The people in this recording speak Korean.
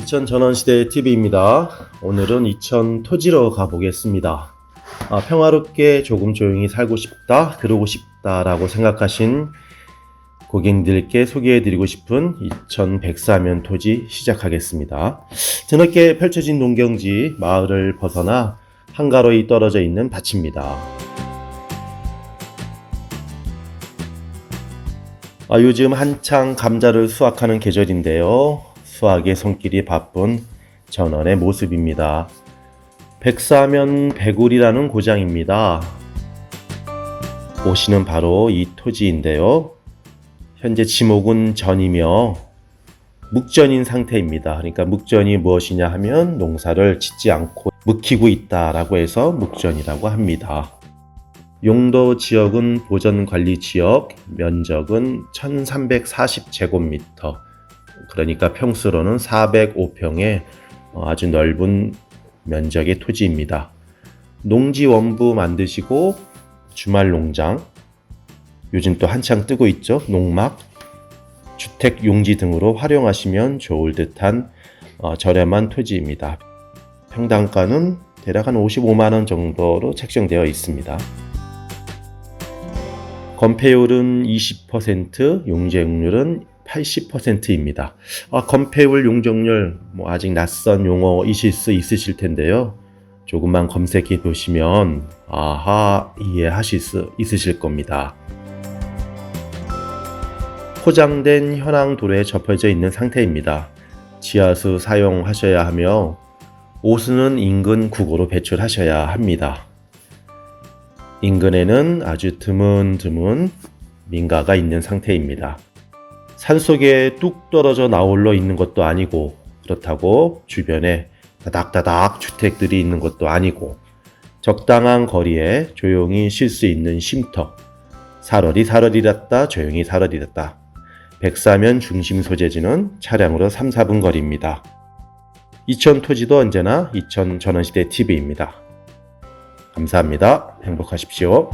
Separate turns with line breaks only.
이천 전원시대 TV입니다. 오늘은 이천 토지로 가보겠습니다. 아, 평화롭게 조금 조용히 살고 싶다, 그러고 싶다라고 생각하신 고객님들께 소개해드리고 싶은 이천 백사면 토지 시작하겠습니다. 드넓게 펼쳐진 농경지 마을을 벗어나 한가로이 떨어져 있는 밭입니다. 아, 요즘 한창 감자를 수확하는 계절인데요. 수확의 손길이 바쁜 전원의 모습입니다. 백사면 백울이라는 고장입니다. 보시는 바로 이 토지인데요. 현재 지목은 전이며 묵전인 상태입니다. 그러니까 묵전이 무엇이냐 하면 농사를 짓지 않고 묵히고 있다라고 해서 묵전이라고 합니다. 용도 지역은 보전 관리 지역, 면적은 1340제곱미터. 그러니까 평수로는 405평의 아주 넓은 면적의 토지입니다. 농지 원부 만드시고 주말 농장, 요즘 또 한창 뜨고 있죠. 농막, 주택 용지 등으로 활용하시면 좋을 듯한 어, 저렴한 토지입니다. 평당가는 대략 한 55만 원 정도로 책정되어 있습니다. 건폐율은 20%, 용적률은 80%입니다. 아, 건폐율, 용적률, 뭐 아직 낯선 용어이실 수 있으실 텐데요. 조금만 검색해 보시면 아하 이해하실 수 있으실 겁니다. 포장된 현황 도로에 접혀져 있는 상태입니다. 지하수 사용하셔야 하며 오수는 인근 국으로 배출하셔야 합니다. 인근에는 아주 드문드문 민가가 있는 상태입니다. 산속에 뚝 떨어져 나홀로 있는 것도 아니고 그렇다고 주변에 다닥다닥 주택들이 있는 것도 아니고 적당한 거리에 조용히 쉴 수 있는 쉼터 살얼이 살얼이랐다 조용히 살얼이랐다 백사면 중심 소재지는 차량으로 3, 4분 거리입니다. 이천 토지도 언제나 이천 전원시대 TV입니다. 감사합니다. 행복하십시오.